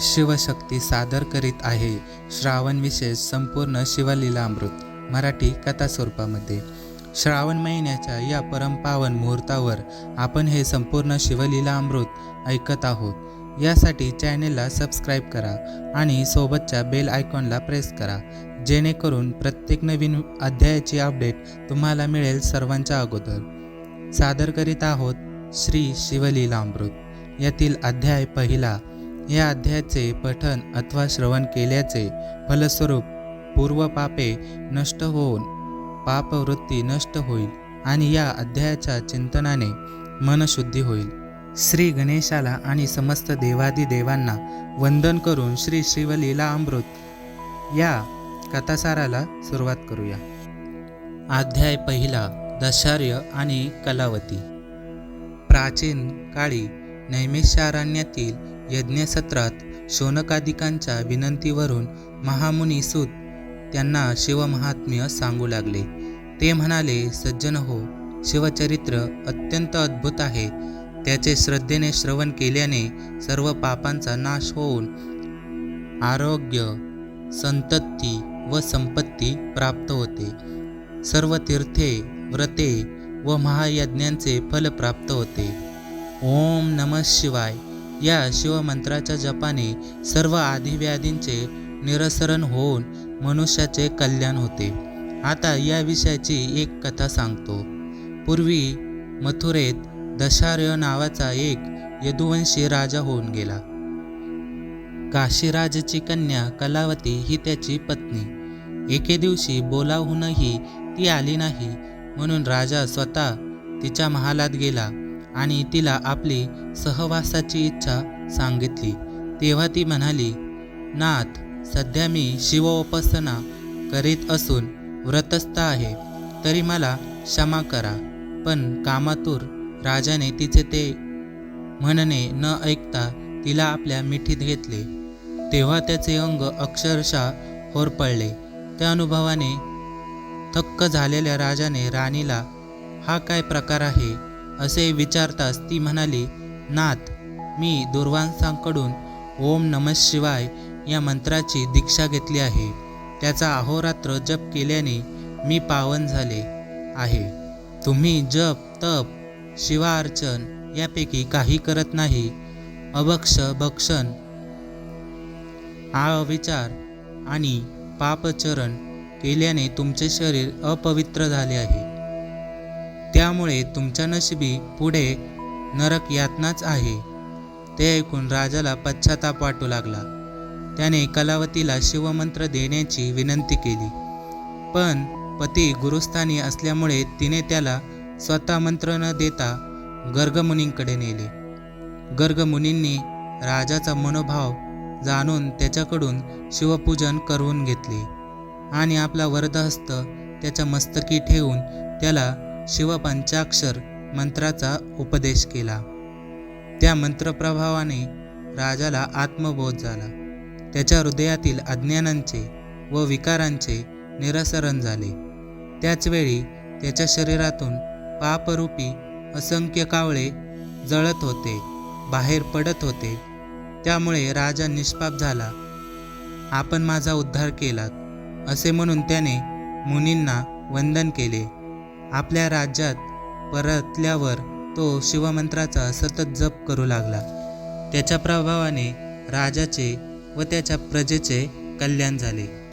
शिवशक्ती सादर करीत आहे. श्रावण विशेष संपूर्ण शिवलीलामृत. मराठी कथा स्वरूपामध्ये श्रावण महिन्याच्या या परमपावन मुहूर्तावर आपण हे संपूर्ण शिवलीला अमृत ऐकत आहोत. यासाठी चॅनेलला सबस्क्राईब करा आणि सोबतच्या बेल आयकॉनला प्रेस करा. जेणेकरून प्रत्येक नवीन अध्यायाची अपडेट तुम्हाला मिळेल सर्वांच्या अगोदर. सादर करीत आहोत श्री शिवलीलामृत. यातील अध्याय पहिला या अध्यायाचे पठन अथवा श्रवण केल्याचे फलस्वरूप पूर्वपापे नष्ट होऊन पापवृत्ती नष्ट होईल आणि या अध्यायाच्या चिंतनाने मनशुद्धी होईल. श्री गणेशाला आणि समस्त देवादी देवांना वंदन करून श्री शिवलीला अमृत या कथासाराला सुरुवात करूया. अध्याय पहिला दशार्य आणि कलावती. प्राचीन काळी नैमिषारण्यातील यज्ञसत्रात शौनकादिकांच्या विनंतीवरून महामुनी सूत त्यांना शिवमहात्म्य सांगू लागले. ते म्हणाले सज्जन हो शिवचरित्र अत्यंत अद्भुत आहे. त्याचे श्रद्धेने श्रवण केल्याने सर्व पापांचा नाश होऊन आरोग्य संतती व संपत्ती प्राप्त होते. सर्व तीर्थे व्रते व महायज्ञांचे फल प्राप्त होते. ओम नम शिवाय या शिवमंत्राच्या जपाने सर्व आदिव्याधींचे निरसरण होऊन मनुष्याचे कल्याण होते. आता या विषयाची एक कथा सांगतो. पूर्वी मथुरेत दशार्य नावाचा एक यदुवंशी राजा होऊन गेला. काशीराजची कन्या कलावती ही त्याची पत्नी. एके दिवशी बोलावूनही ती आली नाही म्हणून राजा स्वतः तिच्या महालात गेला. आणि तिला आपली सहवासाची इच्छा सांगितली. तेव्हा ती म्हणाली नाथ सध्या मी शिवोपासना करीत असून व्रतस्थ आहे तरी मला क्षमा करा पण कामातूर राजाने तिचे ते म्हणणे न ऐकता तिला आपल्या मिठीत घेतले. तेव्हा त्याचे अंग अक्षरशः होरपळले. त्या अनुभवाने थक्क झालेल्या राजाने राणीला हा काय प्रकार आहे? असे विचारताच ती म्हणाली नाथ मी दुर्वांसांकडून ओम नम शिवाय या मंत्राची दीक्षा घेतली आहे. त्याचा अहोरात्र जप केल्याने मी पावन झाले आहे. तुम्ही जप तप शिवार्चन यापैकी काही करत नाही. अभक्ष भक्षण अविचार आणि पापचरण केल्याने तुमचे शरीर अपवित्र झाले आहे. त्यामुळे तुमच्या नशिबी पुढे नरक यातनाच आहे. ते ऐकून राजाला पश्चाताप वाटू लागला. त्याने कलावतीला शिवमंत्र देण्याची विनंती केली. पण पती गुरुस्थानी असल्यामुळे तिने त्याला स्वतः मंत्र न देता गर्गमुनींकडे नेले. गर्गमुनींनी राजाचा मनोभाव जाणून त्याच्याकडून शिवपूजन करून घेतले आणि आपला वरदहस्त त्याच्या मस्तकी ठेवून त्याला शिवपंचाक्षर मंत्राचा उपदेश केला. त्या मंत्रप्रभावाने राजाला आत्मबोध झाला. त्याच्या हृदयातील अज्ञानांचे व विकारांचे निरसरण झाले. त्याचवेळी त्याच्या शरीरातून पापरूपी असंख्य कावळे जळत होते बाहेर पडत होते. त्यामुळे राजा निष्पाप झाला. आपण माझा उद्धार केलात असे म्हणून त्याने मुनींना वंदन केले. आपल्या राज्यात परतल्यावर तो शिवमंत्राचा सतत जप करू लागला. त्याच्या प्रभावाने राजाचे व त्याच्या प्रजेचे कल्याण झाले.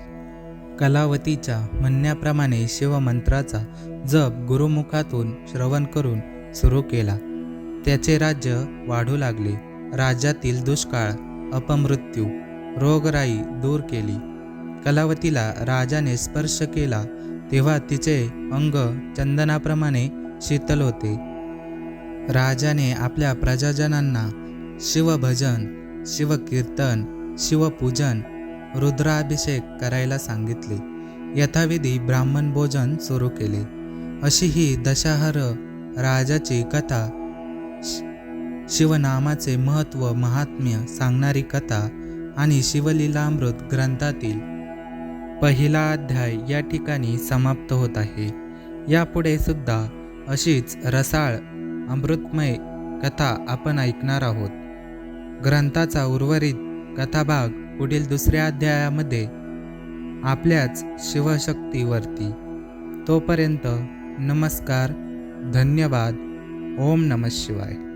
कलावतीच्या म्हणण्याप्रमाणे शिवमंत्राचा जप गुरुमुखातून श्रवण करून सुरू केला. त्याचे राज्य वाढू लागले. राज्यातील दुष्काळ अपमृत्यू रोगराई दूर केली. कलावतीला राजाने स्पर्श केला तेव्हा तिचे अंग चंदनाप्रमाणे शीतल होते. राजाने आपल्या प्रजाजनांना शिवभजन शिवकीर्तन शिवपूजन रुद्राभिषेक करायला सांगितले. यथाविधी ब्राह्मण भोजन सुरू केले. अशी ही दशाहर राजाची कथा शिवनामाचे महत्त्व महात्म्य सांगणारी कथा आणि शिवलीलामृत ग्रंथातील पहिला अध्याय या ठिकाणी समाप्त होत आहे. यापुढे सुद्धा अशीच रसाळ अमृतमय कथा आपण ऐकणार आहोत. ग्रंथाचा उर्वरित कथाभाग पुढील दुसऱ्या अध्यायामध्ये आपल्याच शिवशक्तीवरती. तोपर्यंत नमस्कार धन्यवाद ओम नमः शिवाय.